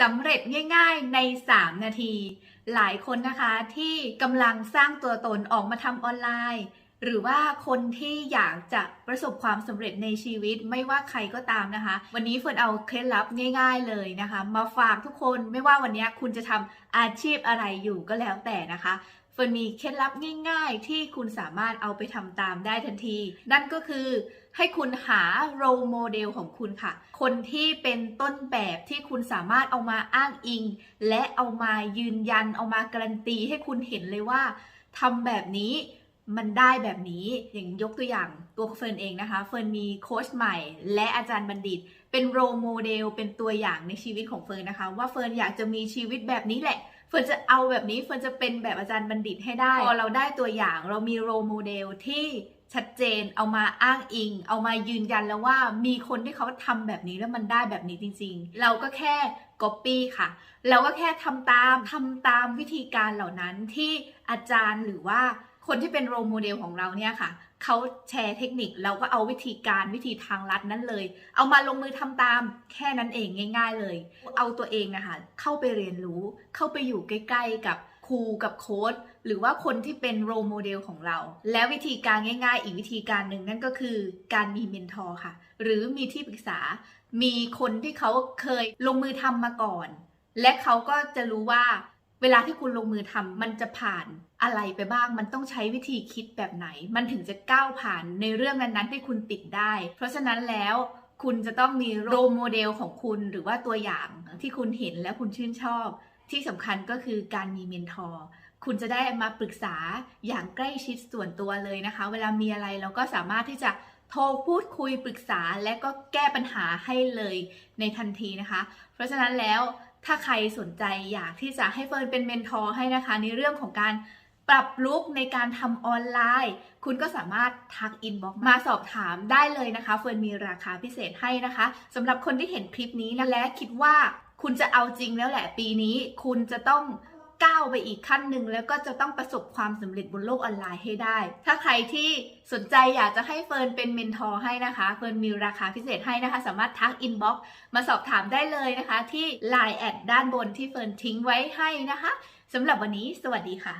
สำเร็จง่ายๆใน 3 นาที หลายคนนะคะที่กำลังสร้างตัวตนออกมาทำออนไลน์ หรือว่าคนที่อยากจะประสบความสำเร็จในชีวิตไม่ว่าใครก็ตามนะคะ วันนี้เฟิร์นเอาเคล็ดลับง่าย ๆเลยนะคะ มาฝากทุกคนไม่ว่าวันนี้คุณจะทำอาชีพอะไรอยู่ก็แล้วแต่นะคะ เฟิร์นมีเคล็ดลับง่าย ๆ ที่คุณสามารถเอาไปทำตามได้ทันที นั่นก็คือให้คุณหาโรโมเดลของคุณค่ะ คนที่เป็นต้นแบบที่คุณสามารถเอามาอ้างอิง และเอามายืนยันเอามาการันตี ให้คุณเห็นเลยว่าทำแบบนี้มันได้แบบนี้อย่างยกตัวอย่างตัวเฟิร์นเองนะคะเฟิร์นมีโค้ชใหม่ และอาจารย์บัณฑิต เป็นโรโมเดลเป็นตัวอย่างในชีวิตของเฟิร์นนะคะ ว่าเฟิร์นอยากจะมีชีวิตแบบนี้แหละ ฟิร์นจะเอาแบบนี้เฟิร์นจะเป็นแบบอาจารย์บัณฑิตให้ได้ พอเราได้ตัวอย่างเรามีโรโมเดลที่ชัดเจนเอามาอ้างอิง เอามายืนยันแล้วว่ามีคนที่เขาทำแบบนี้แล้วมันได้แบบนี้จริง ๆ เราก็แค่ copy ค่ะ เราก็แค่ทำตามทำตามวิธีการเหล่านั้นที่อาจารย์หรือว่าคนที่เป็นโรโมเดลของเราเนี่ยค่ะ เขาแชร์เทคนิคเราก็เอาวิธีการวิธีทางลัดนั้นเลย เอามาลงมือทำตามแค่นั้นเองง่าย ๆเลย เอาตัวเองนะคะเข้าไปเรียนรู้ เข้าไปอยู่ใกล้ ๆ กับครูกับโค้ดหรือว่าคนที่เป็นโรโมเดลของเรา แล้ววิธีการง่าย ๆ อีกวิธีการหนึ่งนั่นก็คือการมีเมนทอร์ค่ะ หรือมีที่ปรึกษา มีคนที่เขาเคยลงมือทำมาก่อน และเขาก็จะรู้ว่า เวลาที่คุณลงมือทำมันจะผ่านอะไรไปบ้าง มันต้องใช้วิธีคิดแบบไหน มันถึงจะก้าวผ่านในเรื่องนั้นๆที่คุณติดได้ เพราะฉะนั้นแล้วคุณจะต้องมีโรโมเดลของคุณหรือว่าตัวอย่างที่คุณเห็นและคุณชื่นชอบ ที่สำคัญก็คือการมีเมนทอร์คุณจะได้มาปรึกษาอย่างใกล้ชิดส่วนตัวเลยนะคะ เวลามีอะไรเราก็สามารถที่จะโทรพูดคุยปรึกษาและก็แก้ปัญหาให้เลยในทันทีนะคะ เพราะฉะนั้นแล้ว ถ้าใครสนใจอยากที่จะให้เฟิร์นเป็นเมนทอร์ให้นะคะ ในเรื่องของการปรับลุกในการทำออนไลน์ คุณก็สามารถทักอินบ็อกมาสอบถามได้เลยนะคะ เฟิร์นมีราคาพิเศษให้นะคะสำหรับคนที่เห็นคลิปนี้นะและคิดว่าคุณจะเอาจริงแล้วแหละปีนี้ คุณจะต้อง ก้าวไปอีกขั้นหนึ่งแล้วก็จะต้องประสบความสำเร็จบนโลกออนไลน์ให้ได้ ถ้าใครที่สนใจอยากจะให้เฟิร์นเป็นเมนทอร์ให้นะคะเฟิร์นมีราคาพิเศษให้นะคะ สามารถทักอินบ็อกซ์มาสอบถามได้เลยนะคะ ที่ Line แอดด้านบนที่เฟิร์นทิ้งไว้ให้นะคะสำหรับวันนี้ สวัสดีค่ะ